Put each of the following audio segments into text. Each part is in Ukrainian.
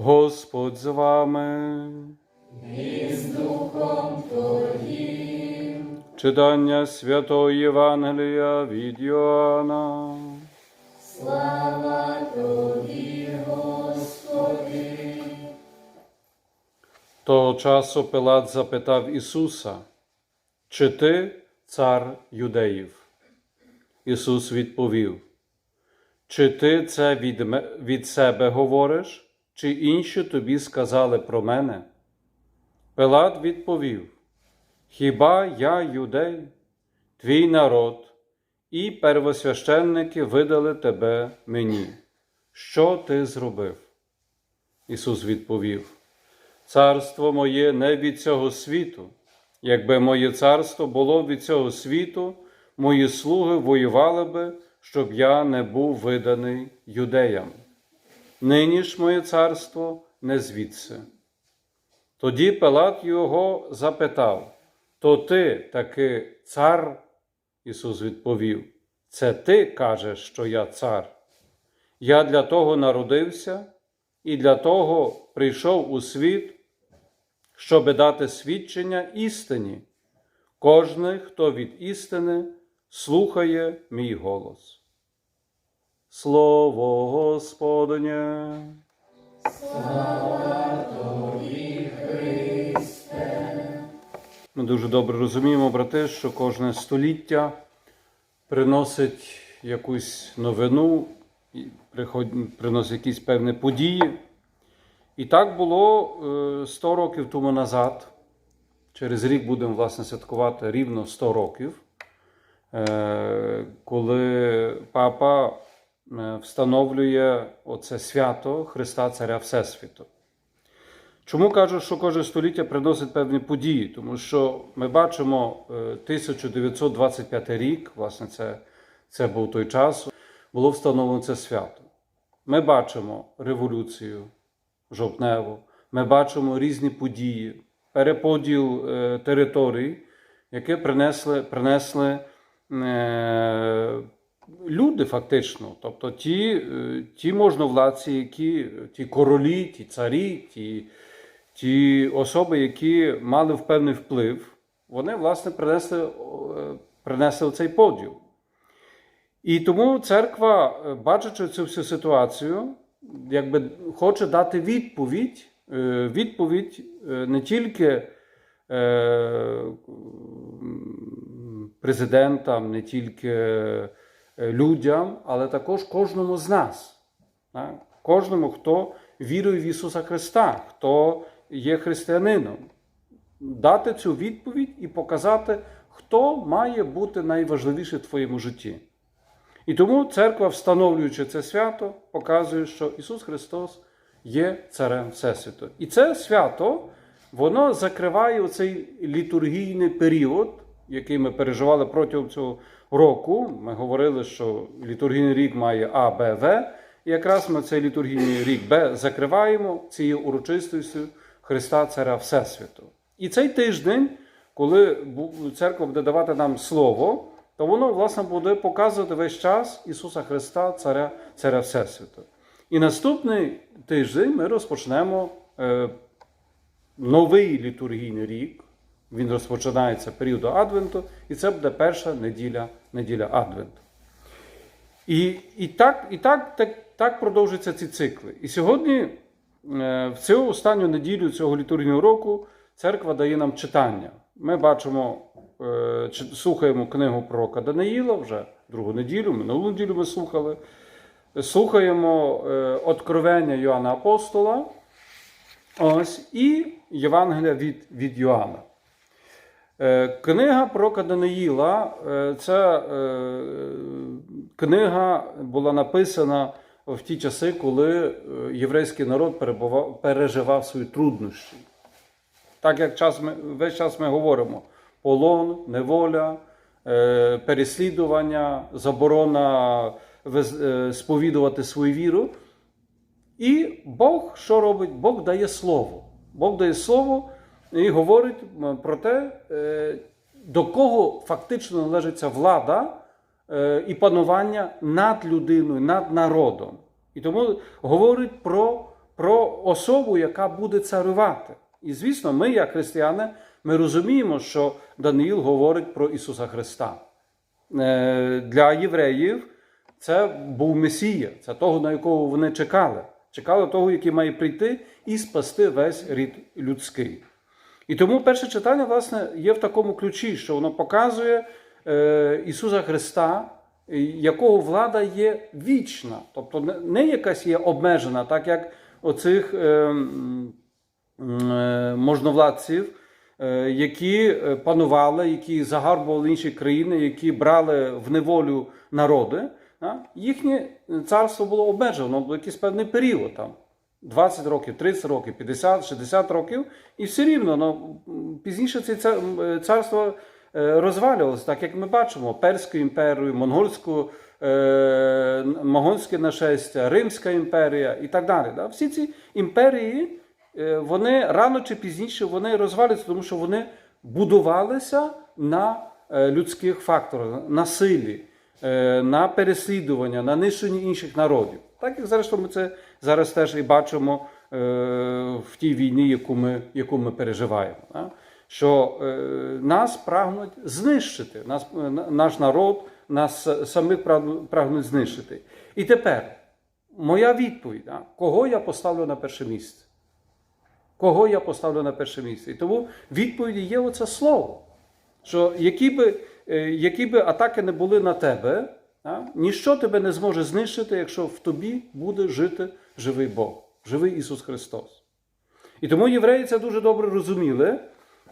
Господь з вами. Читання Святого Євангелія від Йоанна. Того часу Пилат запитав Ісуса, чи ти цар юдеїв? Ісус відповів, чи ти це від, від себе говориш, чи інші тобі сказали про мене? Пилат відповів, Хіба я юдей, твій народ, і первосвященники видали тебе мені? Що ти зробив? Ісус відповів, Царство моє не від цього світу. Якби моє царство було від цього світу, мої слуги воювали би, щоб я не був виданий юдеям. Нині ж моє царство не звідси. Тоді Пилат його запитав: То ти таки цар? Ісус відповів: Це ти кажеш, що я цар. Я для того народився і для того прийшов у світ, щоби дати свідчення істині. Кожний, хто від істини, слухає мій голос. Слово Господнє. Ми дуже добре розуміємо, брати, що кожне століття приносить якусь новину, приносить якісь певні події. І так було е, 100 років тому назад. Через рік будемо власне святкувати рівно 100 років, е, коли папа е, встановлює оце свято Христа Царя Всесвіту. Чому кажу, що кожне століття приносить певні події? Тому що ми бачимо е, 1925 рік, власне, це, це був той час, було встановлено це свято. Ми бачимо революцію жовтневу, ми бачимо різні події, переподіл е, територій, які принесли, принесли е, люди фактично, тобто ті, е, ті можновладці, які, ті королі, ті царі, ті, ті особи, які мали певний вплив, вони власне принесли, е, принесли цей поділ. І тому церква, е, бачачи цю всю ситуацію, якби хоче дати відповідь, відповідь не тільки президентам, не тільки людям, але також кожному з нас. Кожному, хто вірує в Ісуса Христа, хто є християнином. Дати цю відповідь і показати, хто має бути найважливіше в твоєму житті. І тому церква, встановлюючи це свято, показує, що Ісус Христос є царем Всесвіту. І це свято, воно закриває цей літургійний період, який ми переживали протягом цього року. Ми говорили, що літургійний рік має А, Б, В. І якраз ми цей літургійний рік Б закриваємо цією урочистістю Христа Царя Всесвіту. І цей тиждень, коли церква буде давати нам слово, то воно, власне, буде показувати весь час Ісуса Христа, Царя, Царя Всесвіту. І наступний тиждень ми розпочнемо е, новий літургійний рік. Він розпочинається періоду Адвенту, і це буде перша неділя, неділя Адвенту. І, і, так, і так, так, так продовжуються ці цикли. І сьогодні, е, в цю останню неділю цього літургійного року, церква дає нам читання. Ми бачимо, е, слухаємо книгу пророка Даниїла вже другу неділю, минулу неділю ми слухали. Слухаємо е, Откровення Йоанна Апостола. Ось, і Євангелія від, від Йоанна. Е, Книга про Даниїла е, ця е, книга була написана в ті часи, коли єврейський народ переживав свої труднощі. Так як час ми, весь час ми говоримо: полон, неволя, переслідування, заборона сповідувати свою віру. І Бог що робить? Бог дає слово. Бог дає слово і говорить про те, е, до кого фактично належить ця влада е, і панування над людиною, над народом. І тому говорить про про особу, яка буде царювати. І звісно, ми, як християни, ми розуміємо, що Даниїл говорить про Ісуса Христа. Е, Для євреїв це був Месія, це того, на якого вони чекали. Чекали того, який має прийти і спасти весь рід людський. І тому перше читання, власне, є в такому ключі, що воно показує е, Ісуса Христа, якого влада є вічна, тобто не- якась є обмежена, так як оцих е, е, можновладців, е, які е, панували, які загарбували інші країни, які брали в неволю народи. Їхнє царство було обмежено, було якийсь певний період там. 20 років, 30 років, 50, 60 років, і все рівно ну, пізніше це царство е, розвалювалося, так як ми бачимо, Перську імперію, Монгольську, е, Могольське нашестя, Римська імперія і так далі. Да? Всі ці імперії, е, вони рано чи пізніше вони розвалюються, тому що вони будувалися на е, людських факторах, на силі, на переслідування, на нищення інших народів. Так як зрештою ми це зараз теж і бачимо е, в тій війні, яку ми, яку ми переживаємо. Що е, нас прагнуть знищити, нас, е, наш народ, нас самих прагну- прагнуть знищити. І тепер моя відповідь: кого я поставлю на перше місце? Кого я поставлю на перше місце? І тому відповіді є оце слово. Що які би, е, які би атаки не були на тебе, а, ніщо тебе не зможе знищити, якщо в тобі буде жити живий Бог, живий Ісус Христос. І тому євреї це дуже добре розуміли,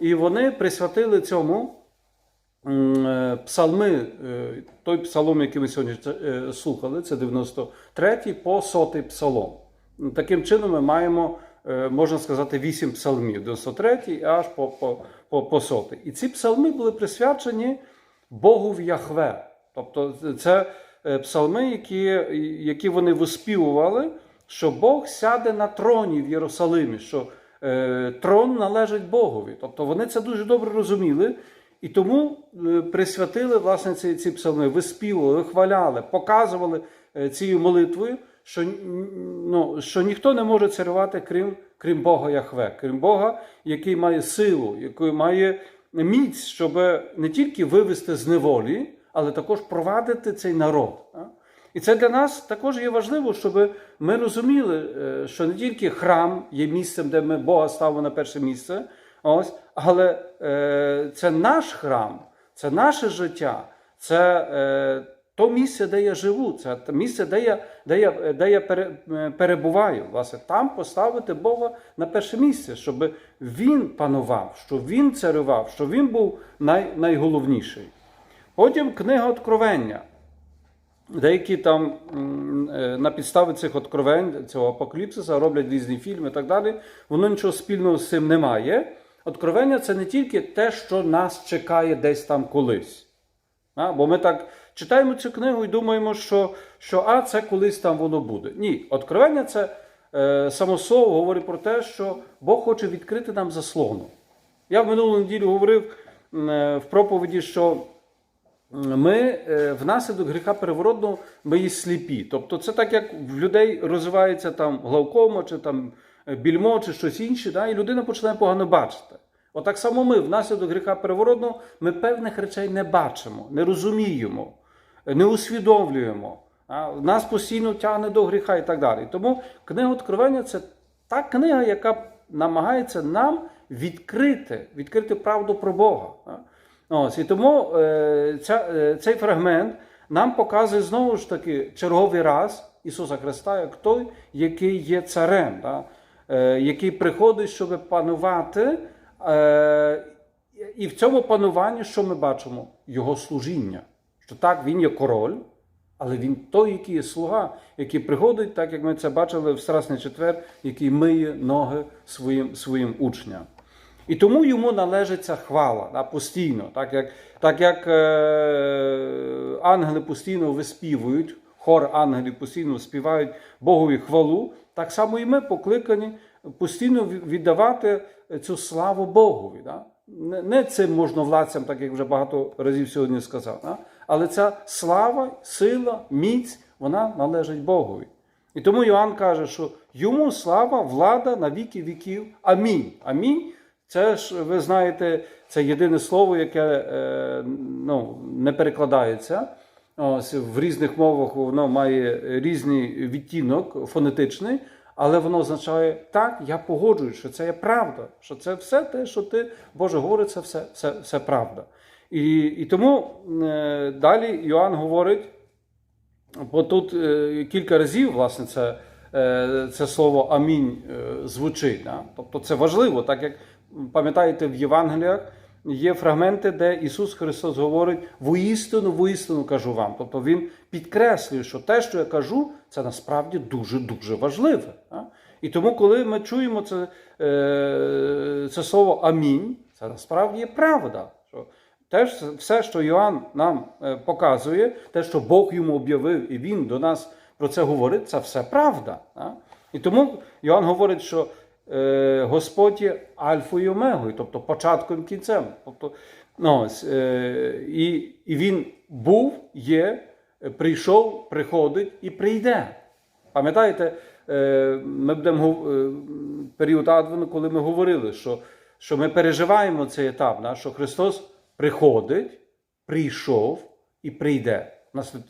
і вони присвятили цьому е, псалми, е, той псалом, який ми сьогодні е, слухали, це 93-й по 100 псалом. Таким чином ми маємо, е, можна сказати, 8 псалмів, 93 аж по, по, по, по 100. І ці псалми були присвячені Богу в Яхве. Тобто це е, псалми, які, які вони виспівували, що Бог сяде на троні в Єрусалимі, що е, трон належить Богові. Тобто вони це дуже добре розуміли. І тому е, присвятили власне ці, ці псалми, виспівували, вихваляли, показували е, цією молитвою, що, ну, що ніхто не може царювати, крім, крім Бога Яхве, крім Бога, який має силу, який має міць, щоб не тільки вивести з неволі, але також провадити цей народ. І це для нас також є важливо, щоб ми розуміли, е, що не тільки храм є місцем, де ми Бога ставимо на перше місце, але е, це наш храм, це наше життя, це е, то місце, де я живу, це місце, де я, де я, де я е, перебуваю. Власне, там поставити Бога на перше місце, щоб Він панував, щоб Він царював, щоб Він був най, найголовніший. Потім книга Откровення. Деякі там е, на підставі цих откровень, цього апокаліпсиса роблять різні фільми і так далі. Воно нічого спільного з цим не має. Откровення це не тільки те, що нас чекає десь там колись. А? Бо ми так читаємо цю книгу і думаємо, що, що а, це колись там воно буде. Ні, откровення це е, само слово говорить про те, що Бог хоче відкрити нам заслону. Я в минулу неділю говорив е, в проповіді, що ми е, внаслідок гріха переворотного ми є сліпі. Тобто, це так, як в людей розвивається там глаукома, чи там е, більмо, чи щось інше, да, і людина починає погано бачити. Отак само ми внаслідок гріха переворотного ми певних речей не бачимо, не розуміємо, не усвідомлюємо. Нас постійно тягне до гріха і так далі. Тому книга Откровення це та книга, яка намагається нам відкрити, відкрити правду про Бога. Ось, і тому е, ця, е, цей фрагмент нам показує знову ж таки черговий раз Ісуса Христа як той, який є царем, да? е, який приходить, щоб панувати. І в цьому пануванні, що ми бачимо? Його служіння. Що так, він є король, але він той, який є слуга, який приходить, так як ми це бачили в Страсний четвер, який миє ноги своїм, своїм учням. І тому йому належить ця хвала да, постійно, так як, так як е, ангели постійно виспівують, хор ангелів постійно співають Богові хвалу, так само і ми покликані постійно віддавати цю славу Богові. Да? Не цим можновладцям, так як вже багато разів сьогодні сказав, да? Але ця слава, сила, міць, вона належить Богові. І тому Йоанн каже, що йому слава, влада на віки віків. Амінь. Амінь. Це ж, ви знаєте, це єдине слово, яке е, ну, не перекладається. Ось, в різних мовах воно має різний відтінок фонетичний, але воно означає так, я погоджуюсь, що це є правда, що це все те, що ти Боже говорить, це все, все, все правда. І, і тому е, далі Йоанн говорить, бо тут е, кілька разів, власне, це, е, це слово амінь е, звучить. Да? Тобто це важливо, так як пам'ятаєте, в Євангеліях є фрагменти, де Ісус Христос говорить воістину, воістину кажу вам. Тобто Він підкреслює, що те, що я кажу, це насправді дуже-дуже важливе. Да? І тому, коли ми чуємо це, е, це слово амінь, це насправді є правда. Теж все, що Йоанн нам е, показує, те, що Бог йому об'явив, і він до нас про це говорить, це все правда. І тому Йоанн говорить, що е, Господь є альфою і омегою, тобто початком і кінцем. Тобто, ну, е, і, і він був, є, прийшов, приходить і прийде. Пам'ятаєте, ми будемо період Адвену, коли ми говорили, що, що ми переживаємо цей етап, що Христос приходить, прийшов і прийде.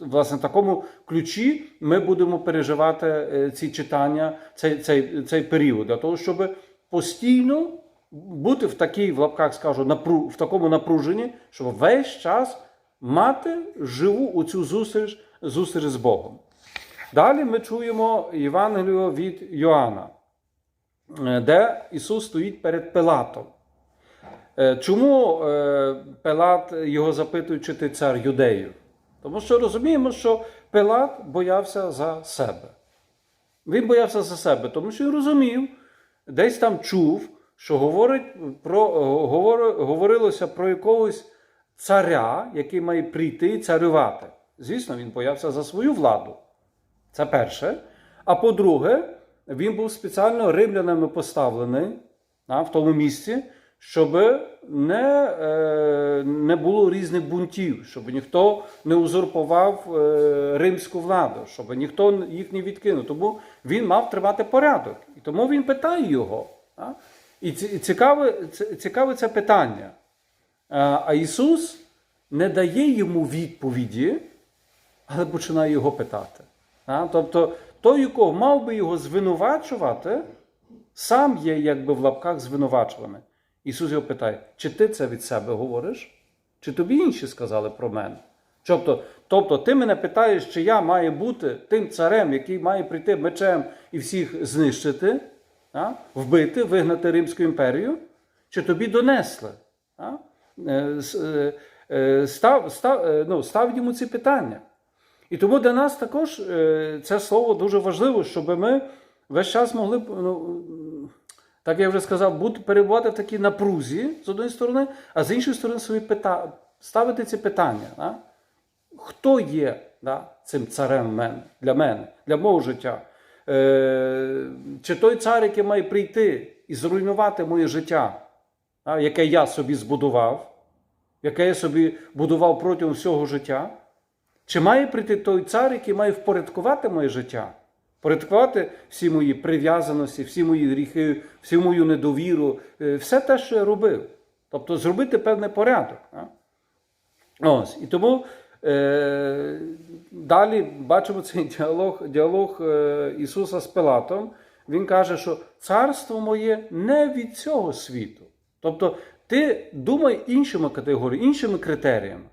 Власне, в такому ключі ми будемо переживати е, ці читання, цей, цей, цей період, для того, щоб постійно бути в такій, в лапках скажу, напру, в такому напруженні, щоб весь час мати живу оцю зустріч, зустріч з Богом. Далі ми чуємо Євангелію від Йоанна, е, де Ісус стоїть перед Пилатом. Е, Чому е, Пилат його запитує, чи ти цар юдеїв? Тому що розуміємо, що Пилат боявся за себе. Він боявся за себе, тому що він розумів, десь там чув, що говорить про, говор, говорилося про якогось царя, який має прийти і царювати. Звісно, він боявся за свою владу. Це перше. А по-друге, він був спеціально римлянами поставлений а, в тому місці, щоб не, е, не було різних бунтів, щоб ніхто не узурпував е, римську владу, щоб ніхто їх не відкинув. Тому він мав тримати порядок. І тому він питає його. І цікаве, цікаве це питання. А а Ісус не дає йому відповіді, але починає його питати. Тобто, той, якого мав би його звинувачувати, сам є якби в лапках звинувачуваний. Ісус його питає, чи ти це від себе говориш, чи тобі інші сказали про мене? Тобто, тобто ти мене питаєш, чи я маю бути тим царем, який має прийти мечем і всіх знищити, а? вбити, вигнати Римську імперію, чи тобі донесли? А? Е, е, е, Став, став, ну, став йому ці питання. І тому для нас також це слово дуже важливо, щоб ми весь час могли ну, так я вже сказав, перебувати в такій напрузі з однієї сторони, а з іншої сторони собі пита, ставити ці питання. Да? Хто є да, цим царем мене, для мене, для мого життя? Е, чи той цар, який має прийти і зруйнувати моє життя, да, яке я собі збудував, яке я собі будував протягом всього життя? Чи має прийти той цар, який має впорядкувати моє життя? Впорядкувати всі мої прив'язаності, всі мої гріхи, всю мою недовіру, е, все те, що я робив. Тобто зробити певний порядок. Ось. І тому е, далі бачимо цей діалог, діалог е, Ісуса з Пилатом. Він каже, що царство моє не від цього світу. Тобто, ти думай іншими категоріями, іншими критеріями.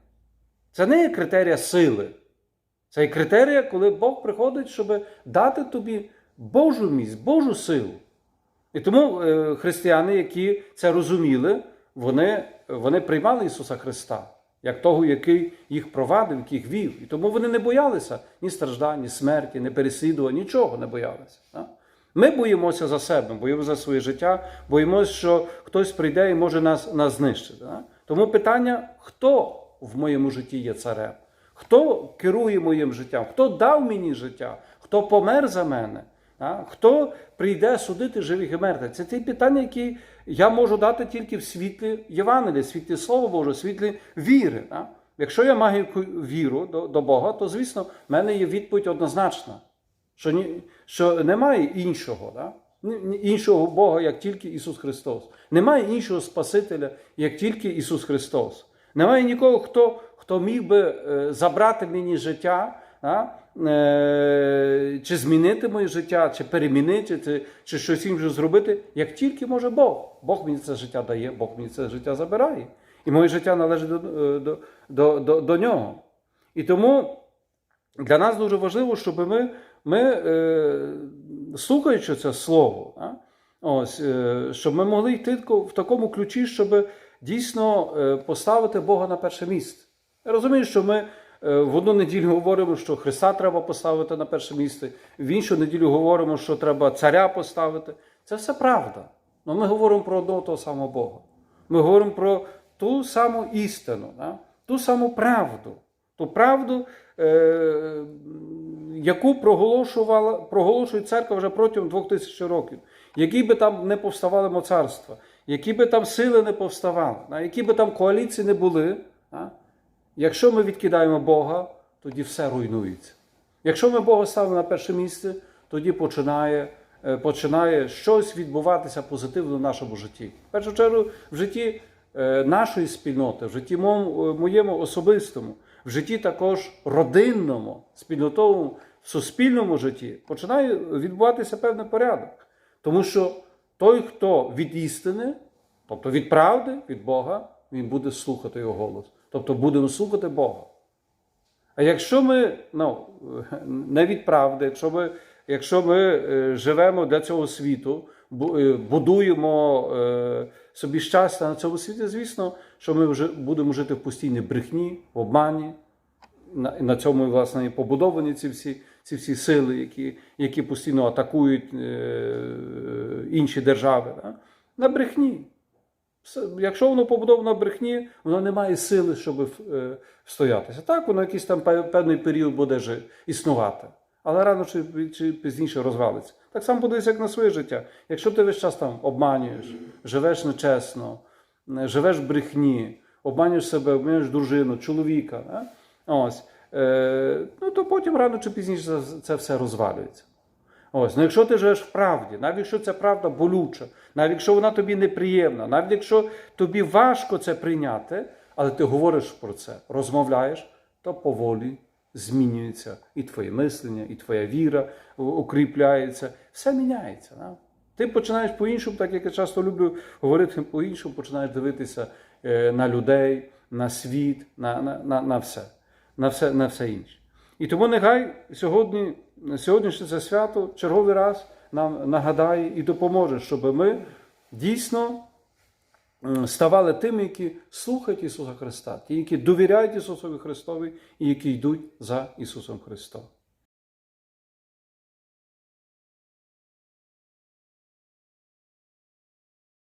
Це не є критерія сили. Це є критерія, коли Бог приходить, щоб дати тобі Божу міць, Божу силу. І тому е, християни, які це розуміли, вони, вони приймали Ісуса Христа як того, який їх провадив, який їх вів. І тому вони не боялися ні страждань, ні смерті, ні переслідувань, нічого не боялися. Ми боїмося за себе, боїмося за своє життя, боїмося, що хтось прийде і може нас, нас знищити. Тому питання, хто в моєму житті є царем? Хто керує моїм життям? Хто дав мені життя? Хто помер за мене? Хто прийде судити живих і мертвих? Це ті питання, які я можу дати тільки в світлі Євангелія, в світлі Слова Божого, світлі віри. Якщо я маю віру до, до Бога, то звісно в мене є відповідь однозначна. Що, ні, що немає іншого, да? Іншого Бога, як тільки Ісус Христос. Немає іншого Спасителя, як тільки Ісус Христос. Немає нікого, хто, хто міг би е, забрати мені життя, да? е, чи змінити моє життя, чи перемінити, чи, чи щось інше зробити, як тільки може Бог. Бог мені це життя дає, Бог мені це життя забирає. І моє життя належить до, е, до, до, до, до нього. І тому для нас дуже важливо, щоб ми, ми е, слухаючи це слово, а, ось, е, щоб ми могли йти в такому ключі, щоб дійсно е, поставити Бога на перше місце. Я розумію, що ми е, в одну неділю говоримо, що Христа треба поставити на перше місце, в іншу неділю говоримо, що треба царя поставити. Це все правда. Але ми говоримо про одного того самого Бога. Ми говоримо про ту саму істину, ту саму правду, ту правду, е, яку проголошувала, проголошує церква вже протягом двох тисяч років. Які би там не повставали моцарства, які би там сили не повставали, які би там коаліції не були. Якщо ми відкидаємо Бога, тоді все руйнується. Якщо ми Бога ставимо на перше місце, тоді починає, е, починає щось відбуватися позитивно в нашому житті. В першу чергу, в житті е, нашої спільноти, в житті е, моєму особистому, в житті також родинному, спільнотовому, в суспільному житті починає відбуватися певний порядок. Тому що той, хто від істини, тобто від правди, від Бога, він буде слухати його голос. Тобто будемо слухати Бога. А якщо ми ну, не від правди, якщо ми, якщо ми е, живемо для цього світу, е, будуємо е, собі щастя на цьому світі, звісно, що ми вже будемо жити в постійній брехні, в обмані. На, на цьому власне і побудовані ці всі, ці всі сили, які, які постійно атакують е, інші держави. Да? На брехні. Якщо воно побудовано на брехні, воно не має сили, щоб е, стоятися. Так, воно якийсь там певний період буде жи- існувати. Але рано чи, чи пізніше розвалиться. Так само подивися, як на своє життя. Якщо ти весь час там обманюєш, живеш нечесно, е, живеш в брехні, обманюєш себе, обманюєш дружину, чоловіка, да? ось, ну то потім рано чи пізніше це- все розвалюється. Ось, ну якщо ти живеш в правді, навіть якщо ця правда болюча, навіть якщо вона тобі неприємна, навіть якщо тобі важко це прийняти, але ти говориш про це, розмовляєш, то поволі змінюється і твоє мислення, і твоя віра укріпляється, все міняється. Да? Ти починаєш по-іншому, так як я часто люблю говорити по-іншому, починаєш дивитися е, на людей, на світ, на, на, на, на все, на все, на все інше. І тому нехай сьогодні, сьогоднішнє це свято черговий раз нам нагадає і допоможе, щоб ми дійсно ставали тими, які слухають Ісуса Христа, ті, які довіряють Ісусові Христові і які йдуть за Ісусом Христом.